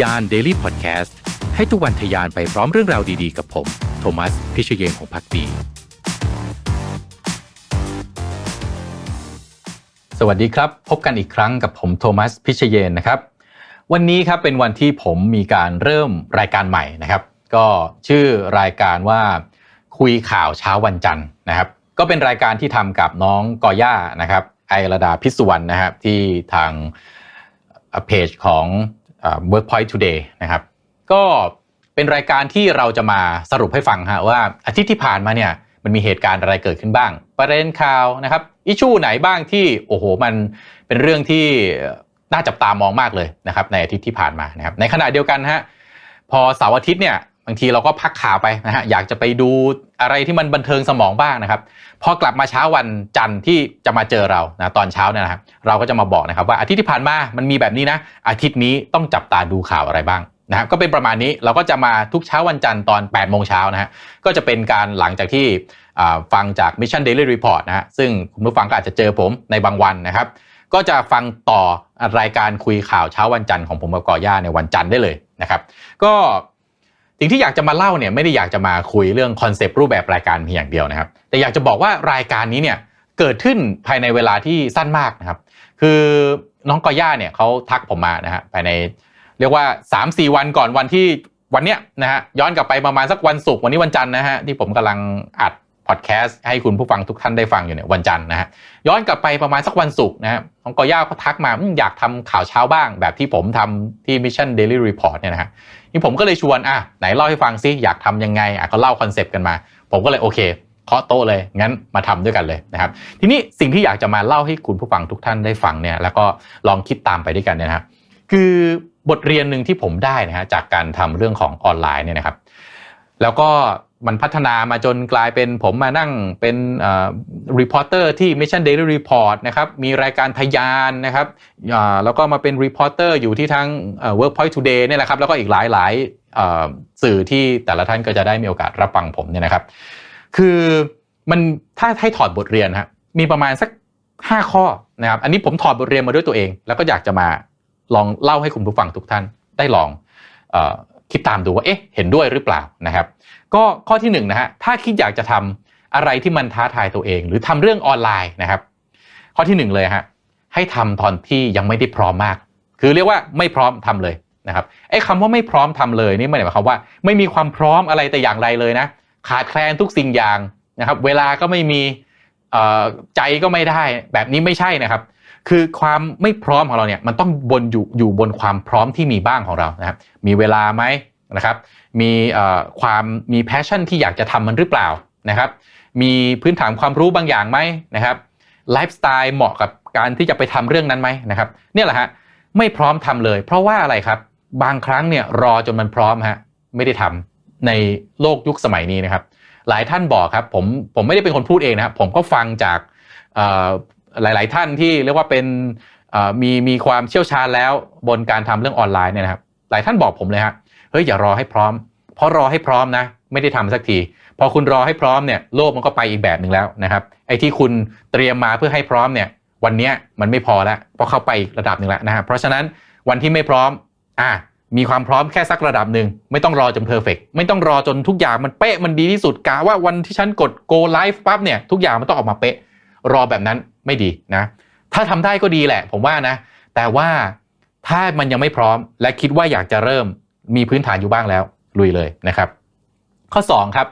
ยาน Daily Podcast ให้ทุกวันทยานไปพร้อมเรื่องราวดีๆ กับผม โทมัส พิเชยเยนของพักดี สวัสดีครับ พบกันอีกครั้งกับผมโทมัส พิเชยเยนนะครับ วันนี้ครับเป็นวันที่ผมมีการเริ่มรายการใหม่นะครับ ก็ชื่อรายการว่าคุยข่าวเช้าวันจันทร์นะครับ ก็เป็นรายการที่ทำกับน้องกอย่านะครับ ไอระดาพิสุวรรณนะครับที่ทางเพจของ Workpoint Today นะครับ ก็เป็นรายการที่เราจะมาสรุปให้ฟังฮะว่าอาทิตย์ที่ผ่านมาเนี่ยมันมีเหตุการณ์อะไรเกิดขึ้นบ้าง ประเด็นข่าวนะครับอิชูไหนบ้างที่โอ้โหมันเป็นเรื่องที่น่าจับตามองมากเลยนะครับในอาทิตย์ที่ผ่านมานะครับในขณะเดียวกันฮะพอเสาร์อาทิตย์เนี่ย บางทีเราก็พักข่าวไปนะฮะอยากจะไปดูอะไรที่มันบันเทิงสมองบ้างนะครับพอกลับมาเช้าวันจันทร์ที่จะมาเจอเรานะตอนเช้าเนี่ยนะครับเราก็จะมาบอกนะครับว่าอาทิตย์ที่ผ่านมามันมีแบบนี้นะ อาทิตย์นี้ต้องจับตาดูข่าวอะไรบ้างนะครับก็เป็นประมาณนี้เราก็จะมาทุกเช้าวันจันทร์ตอน8โมงเช้านะฮะก็จะเป็นการหลังจากที่ฟังจาก Mission Daily Report นะฮะซึ่งคุณผู้ฟังก็อาจจะเจอผมในบางวันนะครับ ก็จะฟังต่อรายการคุยข่าวเช้าวันจันทร์ของผมกับกอย่าในวันจันทร์ได้เลยนะครับ ก็ สิ่งที่อยากจะมาเล่าเนี่ยไม่ได้อยากจะมาคุยเรื่องคอนเซปต์รูปแบบรายการเพียงอย่างเดียวนะครับ แต่อยากจะบอกว่ารายการนี้เนี่ยเกิดขึ้นภายในเวลาที่สั้นมากนะครับ คือน้องกอย่าเนี่ยเขาทักผมมานะฮะภายในเรียกว่า 3-4 วันก่อนวันที่วันเนี้ยนะฮะย้อนกลับไปประมาณสักวันศุกร์วันนี้วันจันทร์นะฮะที่ผมกำลังอัดพอดแคสต์ให้คุณผู้ฟังทุกท่านได้ฟังอยู่เนี่ยวันจันทร์นะฮะย้อนกลับไปประมาณสักวันศุกร์นะฮะน้องกอย่าเขาทักมาอยากทำข่าวเช้าบ้าง แบบที่ผมทำที่ Mission Daily Report เนี่ยนะฮะ นี่ผมก็เลยชวนอะไหนเล่าให้ฟังซิอยากทำยังไงอะก็เล่าคอนเซปต์กันมา ผมก็เลยโอเคเคาะโต๊ะเลยงั้นมาทำด้วยกันเลยนะครับ ทีนี้สิ่งที่อยากจะมาเล่าให้คุณผู้ฟังทุกท่านได้ฟังเนี่ยแล้วก็ลองคิดตามไปด้วยกันเนี่ยนะครับ คือบทเรียนหนึ่งที่ผมได้นะฮะจากการทำเรื่องของออนไลน์เนี่ยนะครับ แล้วก็ มันพัฒนามาจนกลายเป็นผมมานั่งเป็นรีพอร์เตอร์ที่ Mission Daily Report นะครับ มีรายการทยานนะครับแล้วก็มาเป็นรีพอร์เตอร์อยู่ที่ทั้ง Workpoint Today เนี่ยแหละครับ แล้วก็อีกหลายหลายๆสื่อที่แต่ละท่านก็จะได้มีโอกาสรับฟังผมเนี่ยนะครับ คือมันถ้าให้ถอดบทเรียนฮะมีประมาณสัก 5 ข้อนะครับ อันนี้ผมถอดบทเรียนมาด้วยตัวเอง แล้วก็อยากจะมาลองเล่าให้คุณผู้ฟังทุกท่านได้ลองอ คิดตามดูว่าเอ๊ะเห็นด้วยหรือเปล่านะครับก็ข้อที่หนึ่งนะฮะถ้าคิดอยากจะทำอะไรที่มันท้าทายตัวเอง หรือทำเรื่องออนไลน์นะครับ ข้อที่หนึ่งเลยฮะให้ทำตอนที่ยังไม่ได้พร้อมมาก คือเรียกว่าไม่พร้อมทำเลยนะครับไอ้คำว่าไม่พร้อมทำเลยนี่ไม่ได้หมายความว่า ไม่มีความพร้อมอะไรแต่อย่างใดเลยนะขาดแคลนทุกสิ่งอย่างนะครับ เวลาก็ไม่มีเอ่อใจก็ไม่ได้ แบบนี้ไม่ใช่นะครับ คือความไม่พร้อมของเราเนี่ยมันต้องบนอยู่อยู่บนความพร้อมที่มีบ้างของเรานะครับมีเวลาไหมนะครับมีเอ่อความมีแพชชั่นที่อยากจะทำมันหรือเปล่านะครับมีพื้นฐานความรู้บางอย่างไหมนะครับไลฟ์สไตล์เหมาะกับการที่จะไปทำเรื่องนั้นไหมนะครับเนี่ยแหละฮะไม่พร้อมทำเลย เพราะว่าอะไรครับบางครั้งเนี่ยรอจนมันพร้อมฮะไม่ได้ทำในโลกยุคสมัยนี้นะครับ หลายท่านบอกครับผมผมไม่ได้เป็นคนพูดเองนะครับผมก็ฟังจากเอ่อ หลาย ๆ ท่านที่เรียกว่าเป็นมีมีความเชี่ยวชาญแล้วบนการทำเรื่องออนไลน์เนี่ยนะครับ หลายท่านบอกผมเลยฮะเฮ้ยอย่ารอให้พร้อม เพราะรอให้พร้อมนะไม่ได้ทำสักที พอคุณรอให้พร้อมเนี่ยโลกมันก็ไปอีกแบบหนึ่งแล้วนะครับไอ้ที่คุณเตรียมมาเพื่อให้พร้อมเนี่ยวันนี้มันไม่พอแล้วเพราะเข้าไปอีกระดับหนึ่งแล้วนะครับเพราะฉะนั้นวันที่ไม่พร้อมอะมีความพร้อมแค่สักระดับหนึ่งไม่ต้องรอจนเพอร์เฟกไม่ต้องรอจนทุกอย่างมันเป๊ะมันดีที่สุดกะว่าวันที่ฉันกด go live ปั๊บเนี่ยทุกอย่างมันต้องออกมาเป๊ะรอแบบนั้น ไม่ดีนะถ้าทำได้ก็ดีแหละ ผมว่านะ แต่ว่าถ้ามันยังไม่พร้อม และคิดว่าอยากจะเริ่มมีพื้นฐานอยู่บ้างแล้วลุยเลยนะครับ ข้อ2ครับ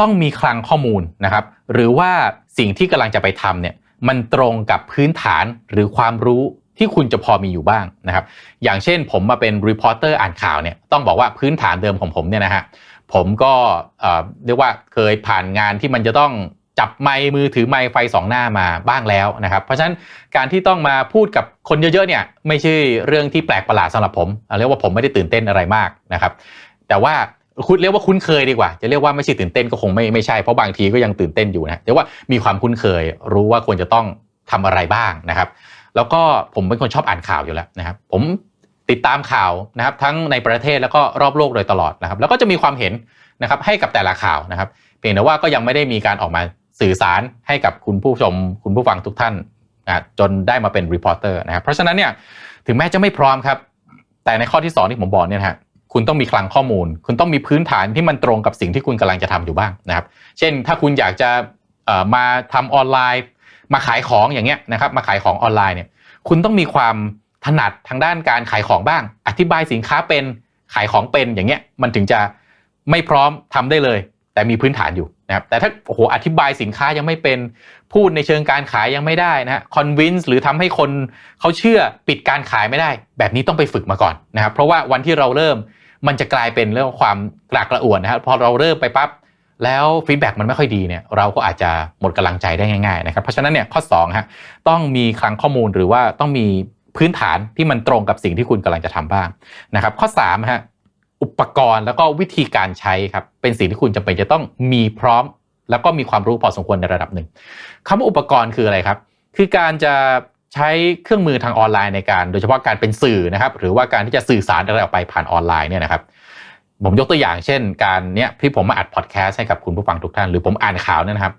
ต้องมีคลังข้อมูลนะครับ หรือว่าสิ่งที่กำลังจะไปทำเนี่ยมันตรงกับพื้นฐานหรือความรู้ที่คุณจะพอมีอยู่บ้างนะครับ อย่างเช่นผมมาเป็นรีพอร์เตอร์อ่านข่าวเนี่ยต้องบอกว่าพื้นฐานเดิมของผมเนี่ยนะฮะผมก็เรียกว่าเคยผ่านงานที่มันจะต้อง จับไมค์มือถือไมค์ไฟสองหน้ามาบ้างแล้วนะครับ เพราะฉะนั้นการที่ต้องมาพูดกับคนเยอะๆเนี่ยไม่ใช่เรื่องที่แปลกประหลาดสำหรับผมเเรียกว่าผมไม่ได้ตื่นเต้นอะไรมากนะครับ แต่ว่าคุณเรียกว่าคุ้นเคยดีกว่า จะเรียกว่าไม่ใช่ตื่นเต้นก็คงไม่ไม่ใช่เพราะบางทีก็ยังตื่นเต้นอยู่นะเรียกว่ามีความคุ้นเคย รู้ว่าควรจะต้องทำอะไรบ้างนะครับ แล้วก็ผมเป็นคนชอบอ่านข่าวอยู่แล้วนะครับ ผมติดตามข่าวนะครับ ทั้งในประเทศแล้วก็รอบโลกโดยตลอดนะครับ แล้วก็จะมีความเห็นนะครับให้กับแต่ละข่าวนะครับ เพียงแต่ว่าก็ยังไม่ได้มีการออกมา สื่อสารให้กับคุณผู้ชม คุณผู้ฟังทุกท่านจนได้มาเป็นรีพอร์เตอร์นะครับเพราะฉะนั้นเนี่ยถึงแม้จะไม่พร้อมครับ แต่ในข้อที่สองที่ผมบอกเนี่ยฮะคุณต้องมีคลังข้อมูล คุณต้องมีพื้นฐานที่มันตรงกับสิ่งที่คุณกำลังจะทำอยู่บ้างนะครับ เช่นถ้าคุณอยากจะมาทำออนไลน์ มาขายของอย่างเงี้ยนะครับมาขายของออนไลน์เนี่ยคุณต้องมีความถนัดทางด้านการขายของบ้าง อธิบายสินค้าเป็นขายของเป็นอย่างเงี้ยมันถึงจะไม่พร้อมทำได้เลย แต่มีพื้นฐานอยู่ นะครับแต่ถ้าโอ้โหอธิบายสินค้ายังไม่เป็นพูดในเชิงการขายยังไม่ได้นะฮะคอนวินส์หรือทำให้คนเขาเชื่อปิดการขายไม่ได้ แบบนี้ต้องไปฝึกมาก่อนนะครับเพราะว่าวันที่เราเริ่มมันจะกลายเป็นเรื่องความกระอักระอ่วนนะครับพอเราเริ่มไปปั๊บแล้วฟีดแบ็กมันไม่ค่อยดีเนี่ยเราก็อาจจะหมดกำลังใจได้ง่ายๆนะครับเพราะฉะนั้นเนี่ยข้อ2ฮะต้องมีคลังข้อมูลหรือว่าต้องมีพื้นฐานที่มันตรงกับสิ่งที่คุณกำลังจะทำบ้างนะครับข้อ3ฮะ อุปกรณ์แล้วก็วิธีการใช้ครับเป็นสิ่งที่คุณจำเป็นจะต้องมีพร้อม แล้วก็มีความรู้พอสมควรในระดับหนึ่งคำว่าอุปกรณ์คืออะไรครับ คือการจะใช้เครื่องมือทางออนไลน์ในการ โดยเฉพาะการเป็นสื่อนะครับ หรือว่าการที่จะสื่อสารอะไรออกไปผ่านออนไลน์เนี่ยนะครับผมยกตัวอย่างเช่น การเนี้ยที่ผมมาอัดพอดแคสต์ให้กับคุณผู้ฟังทุกท่านหรือผมอ่านข่าวเนี่ยนะครับ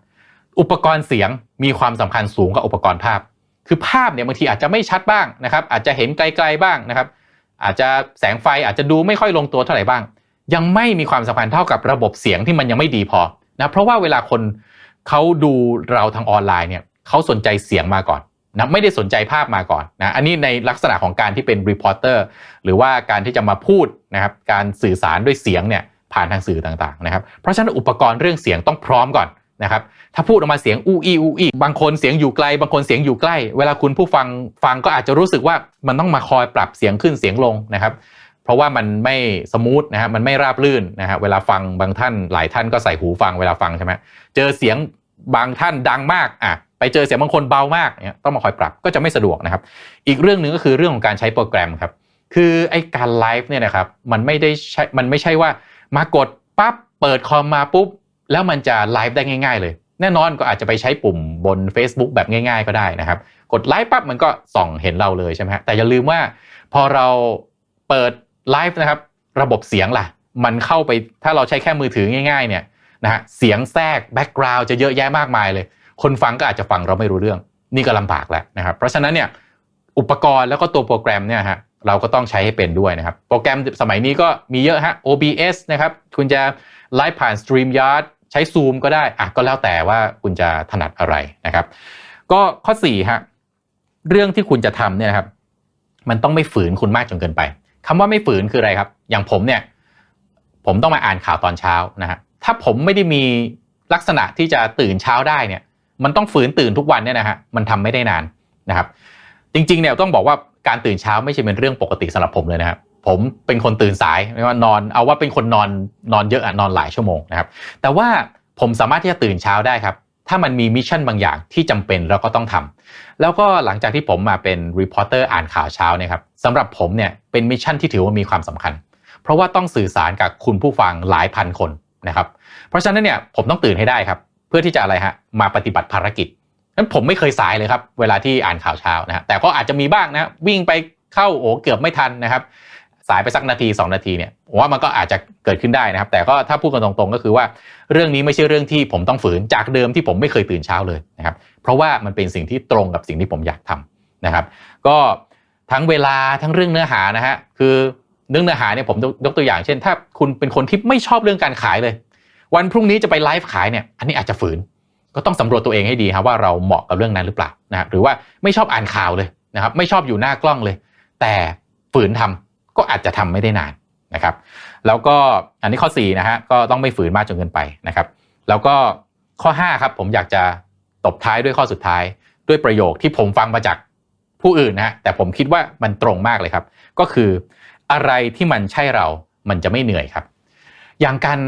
อุปกรณ์เสียงมีความสำคัญสูงกว่าอุปกรณ์ภาพ คือภาพเนี่ยบางทีอาจจะไม่ชัดบ้างนะครับ อาจจะเห็นไกลๆบ้างนะครับ อาจจะแสงไฟอาจจะดูไม่ค่อยลงตัวเท่าไหร่บ้าง ยังไม่มีความสำคัญเท่ากับระบบเสียงที่มันยังไม่ดีพอนะเพราะว่าเวลาคนเขาดูเราทางออนไลน์เนี่ยเขาสนใจเสียงมาก่อนนะไม่ได้สนใจภาพมาก่อนนะอันนี้ในลักษณะของการที่เป็นรีพอร์เตอร์หรือว่าการที่จะมาพูดนะครับการสื่อสารด้วยเสียงเนี่ยผ่านทางสื่อต่างๆนะครับ เพราะฉะนั้นอุปกรณ์เรื่องเสียงต้องพร้อมก่อน นะครับถ้าพูดออกมาเสียงอู้อีอู้อีบางคนเสียงอยู่ไกล บางคนเสียงอยู่ใกล้ เวลาคุณผู้ฟังฟังก็อาจจะรู้สึกว่ามันต้องมาคอยปรับเสียงขึ้นเสียงลงนะครับเพราะว่ามันไม่สมูทนะฮะมันไม่ราบลื่นนะฮะเวลาฟังบางท่านหลายท่านก็ใส่หูฟังเวลาฟังใช่ไหมเจอเสียงบางท่านดังมากอะไปเจอเสียงบางคนเบามากเนี่ยต้องมาคอยปรับก็จะไม่สะดวกนะครับ อีกเรื่องหนึ่งก็คือเรื่องของการใช้โปรแกรมครับคือไอ้การไลฟ์เนี่ยนะครับมันไม่ได้ใช้มันไม่ใช่ว่ามากดปั๊บเปิดคอมมาปุ๊บ แล้วมันจะไลฟ์ได้ง่ายๆเลย แน่นอนก็อาจจะไปใช้ปุ่มบน Facebook แบบง่าย ๆ ก็ได้นะครับ กดไลฟ์ปั๊บมันก็ส่องเห็นเราเลยใช่ไหมฮะแต่อย่าลืมว่าพอเราเปิดไลฟ์นะครับระบบเสียงล่ะ มันเข้าไปถ้าเราใช้แค่มือถือง่าย ๆ เนี่ยนะฮะเสียงแทรกแบ็กกราวด์จะเยอะแยะมากมายเลย คนฟังก็อาจจะฟังเราไม่รู้เรื่อง นี่ก็ลำบากแล้วนะครับ เพราะฉะนั้นเนี่ยอุปกรณ์แล้วก็ตัวโปรแกรมเนี่ยฮะเราก็ต้องใช้ให้เป็นด้วยนะครับ โปรแกรมสมัยนี้ก็มีเยอะฮะ OBS นะครับ คุณจะไลฟ์ผ่าน StreamYard ใช้ Zoom ก็ได้อะก็แล้วแต่ว่าคุณจะถนัดอะไรนะครับ ก็ข้อ4ฮะเรื่องที่คุณจะทำเนี่ยนะครับ มันต้องไม่ฝืนคุณมากจนเกินไปคำว่าไม่ฝืนคืออะไรครับ อย่างผมเนี่ย ผมต้องมาอ่านข่าวตอนเช้านะฮะถ้าผมไม่ได้มีลักษณะที่จะตื่นเช้าได้เนี่ย มันต้องฝืนตื่นทุกวันเนี่ยนะฮะมันทำไม่ได้นานนะครับ จริงๆเนี่ยต้องบอกว่าการตื่นเช้าไม่ใช่เป็นเรื่องปกติสำหรับผมเลยนะครับ ผมเป็นคนตื่นสายไม่ว่านอนเอาว่าเป็นคนนอนนอนเยอะอะนอนหลายชั่วโมงนะครับ แต่ว่าผมสามารถที่จะตื่นเช้าได้ครับ ถ้ามันมีมิชชั่นบางอย่างที่จำเป็นเราก็ต้องทำแล้วก็หลังจากที่ผมมาเป็นรีพอร์เตอร์อ่านข่าวเช้าเนี่ยครับสำหรับผมเนี่ยเป็นมิชชั่นที่ถือว่ามีความสำคัญ เพราะว่าต้องสื่อสารกับคุณผู้ฟังหลายพันคนนะครับ เพราะฉะนั้นเนี่ยผมต้องตื่นให้ได้ครับ เพื่อที่จะอะไรฮะมาปฏิบัติภารกิจนั้นผมไม่เคยสายเลยครับ เวลาที่อ่านข่าวเช้านะฮะแต่ก็อาจจะมีบ้างนะวิ่งไปเข้าโอ้เกือบไม่ทันนะครับ สายไปสักนาที 2 นาทีเนี่ยผมว่ามันก็อาจจะเกิดขึ้นได้นะครับ แต่ก็ถ้าพูดกันตรงๆ ก็คือว่าเรื่องนี้ไม่ใช่เรื่องที่ผมต้องฝืนจากเดิมที่ผมไม่เคยตื่นเช้าเลยนะครับ เพราะว่ามันเป็นสิ่งที่ตรงกับสิ่งที่ผมอยากทำนะครับ ก็ทั้งเวลาทั้งเรื่องเนื้อหานะฮะคือเรื่องเนื้อหาเนี่ยผมยกตัวอย่างเช่น ถ้าคุณเป็นคนที่ไม่ชอบเรื่องการขายเลย วันพรุ่งนี้จะไปไลฟ์ขายเนี่ยอันนี้อาจจะฝืนก็ต้องสำรวจตัวเองให้ดีครับว่าเราเหมาะกับเรื่องนั้นหรือเปล่านะครับหรือว่าไม่ชอบอ่านข่าวเลยนะครับไม่ชอบอยู่หน้ากล้องเลย แต่ฝืนทำ ก็อาจจะทำไม่ได้นานนะครับ แล้วก็อันนี้ข้อ4นะฮะก็ต้องไม่ฝืนมากจนเกินไปนะครับ แล้วก็ข้อ5ครับผมอยากจะตบท้ายด้วยข้อสุดท้าย ด้วยประโยคที่ผมฟังมาจากผู้อื่นนะฮะแต่ผมคิดว่ามันตรงมากเลยครับ ก็คืออะไรที่มันใช่เรามันจะไม่เหนื่อยครับ อย่างการ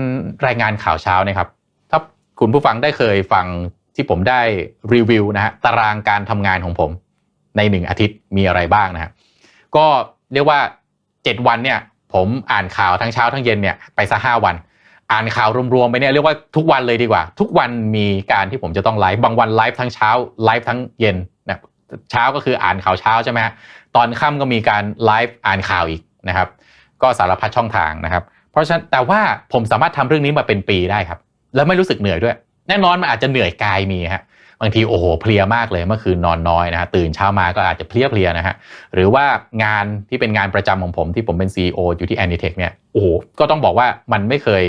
รายงานข่าวเช้านะครับ ถ้าคุณผู้ฟังได้เคยฟังที่ผมได้รีวิวนะฮะตารางการทำงานของผมในหนึ่งอาทิตย์มีอะไรบ้างนะฮะก็เรียกว่า 7 วันเนี่ย ผมอ่านข่าวทั้งเช้าทั้งเย็นเนี่ยไปซะห้าวัน อ่านข่าวรวมๆไปเนี่ยเรียกว่าทุกวันเลยดีกว่า ทุกวันมีการที่ผมจะต้องไลฟ์บางวันไลฟ์ทั้งเช้าไลฟ์ทั้งเย็นนะเช้าก็คืออ่านข่าวเช้าใช่ไหมตอนค่ำก็มีการไลฟ์อ่านข่าวอีกนะครับ ก็สารพัดช่องทางนะครับ เพราะฉะนั้นแต่ว่าผมสามารถทำเรื่องนี้มาเป็นปีได้ครับ แล้วไม่รู้สึกเหนื่อยด้วย แน่นอนมันอาจจะเหนื่อยกายมีฮะ บางทีโอ้โหเพลียมากเลยเมื่อคืนนอนน้อยนะฮะตื่นเช้ามาก็อาจจะเพลียเพลียๆนะฮะหรือว่างานที่เป็นงานประจำของผมที่ผมเป็น CEO อยู่ที่ Anitech เนี่ยโอ้โหก็ต้องบอกว่ามันไม่เคย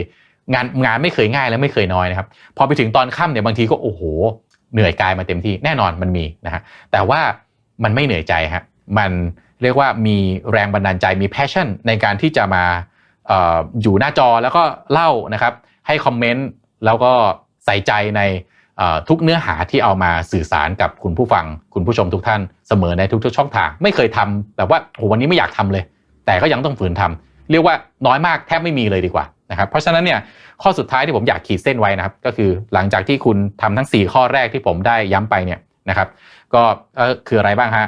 งานงานไม่เคยง่ายและไม่เคยน้อยนะครับพอไปถึงตอนค่ำเนี่ยบางทีก็โอ้โห เหนื่อยกายมาเต็มที่แน่นอนมันมีนะฮะแต่ว่ามันไม่เหนื่อยใจฮะมันเรียกว่ามีแรงบันดาลใจมี passion ในการที่จะมาอออยู่หน้าจอแล้วก็เล่านะครับให้คอมเมนต์แล้วก็ใส่ใจใน ทุกเนื้อหาที่เอามาสื่อสารกับคุณผู้ฟังคุณผู้ชมทุกท่านเสมอในทุกๆ ช่องทาง ไม่เคยทำแบบว่าโหวันนี้ไม่อยากทำเลย แต่ก็ยังต้องฝืนทำเรียกว่าน้อยมากแทบไม่มีเลยดีกว่านะครับเพราะฉะนั้นเนี่ยข้อสุดท้ายที่ผมอยากขีดเส้นไว้นะครับ ก็คือหลังจากที่คุณทำทั้ง 4 ข้อแรกที่ผมได้ย้ำไปเนี่ยนะครับ ก็คืออะไรบ้างฮะ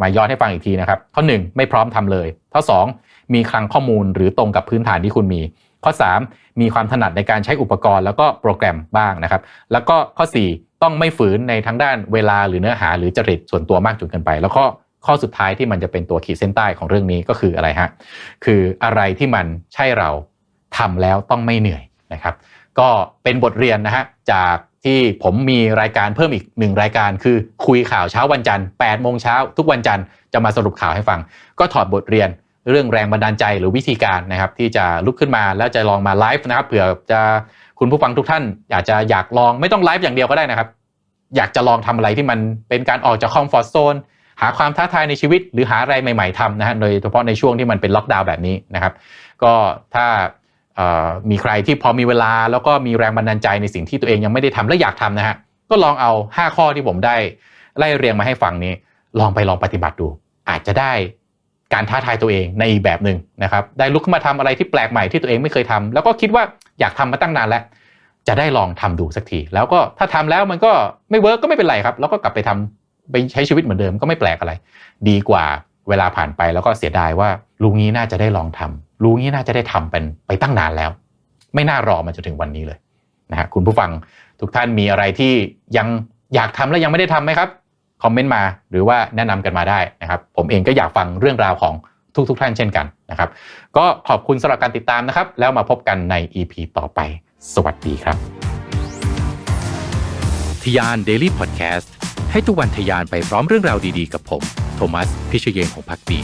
มาย้อนให้ฟังอีกทีนะครับ ข้อ 1 ไม่พร้อมทำเลย ข้อ 2 มีคลังข้อมูลหรือตรงกับพื้นฐานที่คุณมี ข้อ 3 มีความถนัดในการใช้อุปกรณ์แล้วก็โปรแกรมบ้างนะครับ แล้วก็ข้อ 4 ต้องไม่ฝืนในทั้งด้านเวลาหรือเนื้อหาหรือจริตส่วนตัวมากจนเกินไป แล้วก็ข้อสุดท้ายที่มันจะเป็นตัวขีดเส้นใต้ของเรื่องนี้ก็คืออะไรฮะคืออะไรที่มันใช่เราทำแล้วต้องไม่เหนื่อยนะครับ ก็เป็นบทเรียนนะฮะจากที่ผมมีรายการเพิ่มอีกหนึ่งรายการ คือคุยข่าวเช้าวันจันทร์8โมงเช้าทุกวันจันทร์จะมาสรุปข่าวให้ฟัง ก็ถอดบทเรียน เรื่องแรงบันดาลใจหรือวิธีการนะครับ ที่จะลุกขึ้นมาแล้วจะลองมาไลฟ์นะครับเผื่อจะคุณผู้ฟังทุกท่านอยากจะอยากลองไม่ต้องไลฟ์อย่างเดียวก็ได้นะครับ อยากจะลองทำอะไรที่มันเป็นการออกจากคอมฟอร์ทโซนหาความท้าทายในชีวิต หรือหาอะไรใหม่ๆทำนะฮะโดยเฉพาะในช่วงที่มันเป็นล็อกดาวน์แบบนี้นะครับ ก็ถ้ามีใครที่พอมีเวลาแล้วก็มีแรงบันดาลใจในสิ่งที่ตัวเองยังไม่ได้ทำและอยากทำนะฮะก็ลองเอา 5 ข้อที่ผมได้ไล่เรียงมาให้ฟังนี้ ลองไปลองปฏิบัติดู อาจจะได้ การท้าทายตัวเองในแบบหนึ่งนะครับ ได้ลุกขึ้นมาทำอะไรที่แปลกใหม่ที่ตัวเองไม่เคยทำแล้วก็คิดว่าอยากทำมาตั้งนานแล้ว จะได้ลองทำดูสักที แล้วก็ถ้าทำแล้วมันก็ไม่เวิร์กก็ไม่เป็นไรครับ แล้วก็กลับไปทำไปใช้ชีวิตเหมือนเดิมก็ไม่แปลกอะไร ดีกว่าเวลาผ่านไปแล้วก็เสียดายว่าลุงนี้น่าจะได้ลองทำลุงนี้น่าจะได้ทำเป็นไปตั้งนานแล้ว ไม่น่ารอมาจนถึงวันนี้เลยนะฮะคุณผู้ฟังทุกท่านมีอะไรที่ยังอยากทำและยังไม่ได้ทำไหมครับ คอมเมนต์มา หรือว่าแนะนำกันมาได้นะครับ ผมเองก็อยากฟังเรื่องราวของทุกๆทท่านเช่นกันนะครับ ก็ขอบคุณสำหรับการติดตามนะครับ แล้วมาพบกันใน EP ต่อไป สวัสดีครับทยาน Daily Podcast ให้ทุกวันทยานไปพร้อมเรื่องราวดีๆ กับผม โทมัส พิเชเยงของพักดี